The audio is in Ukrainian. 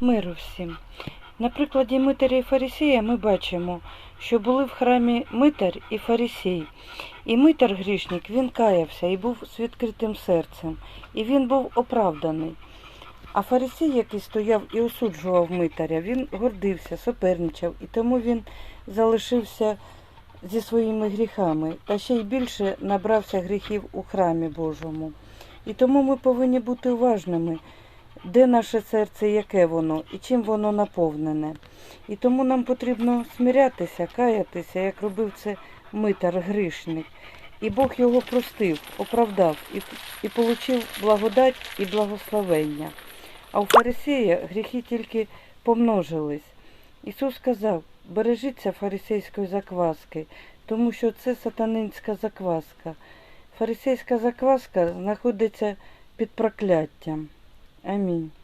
Миру всім. На прикладі Митаря і Фарисія ми бачимо, що були в храмі Митар і Фарисій. І Митар грішник, він каявся і був з відкритим серцем, і він був оправданий. А Фарисій, який стояв і осуджував Митаря, він гордився, суперничав, і тому він залишився зі своїми гріхами, та ще й більше набрався гріхів у храмі Божому. І тому ми повинні бути уважними, де наше серце, яке воно і чим воно наповнене. І тому нам потрібно смирятися, каятися, як робив це митар грішник. І Бог його простив, оправдав і, і получив благодать і благословення. А у фарисея гріхи тільки помножились. Ісус сказав, бережіться фарисейської закваски, тому що це сатанинська закваска. Фарисейська закваска знаходиться під прокляттям. Amém.